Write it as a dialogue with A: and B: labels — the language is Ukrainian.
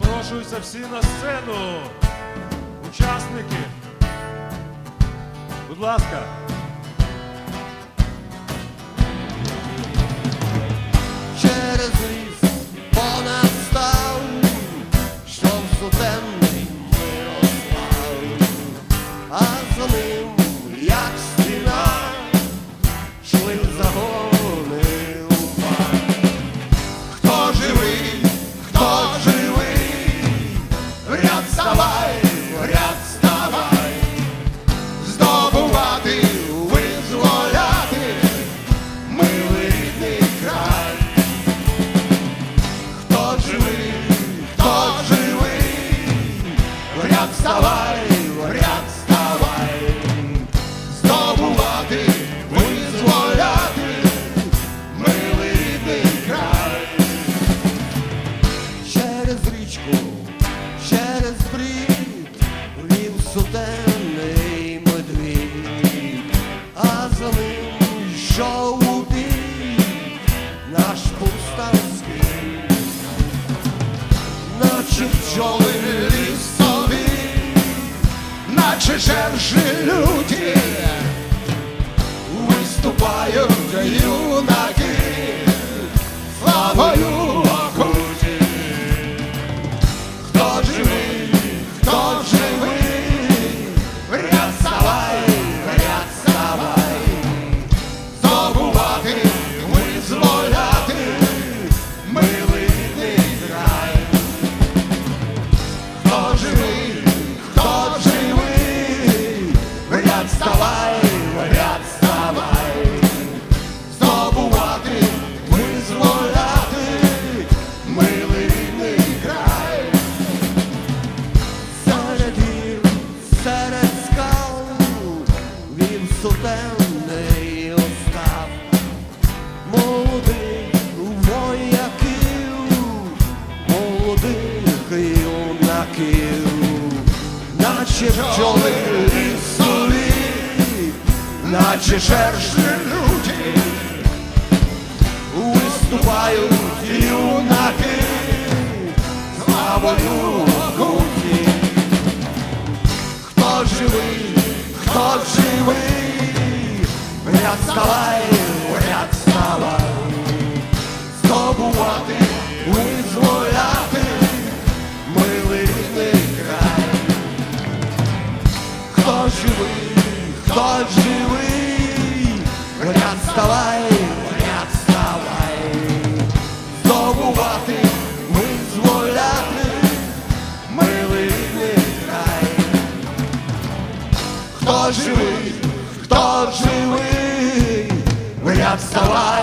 A: Запрошуються всі на сцену. Учасники. Будь ласка.
B: бджоли лісові, наче жержі люди виступають юна. сотенний остав, молодих вояків, молодих юнаків, наче пчоли лісові, наче шершні люди, виступають юнаки, славою в груді, хто живий, хто живий. Wstała,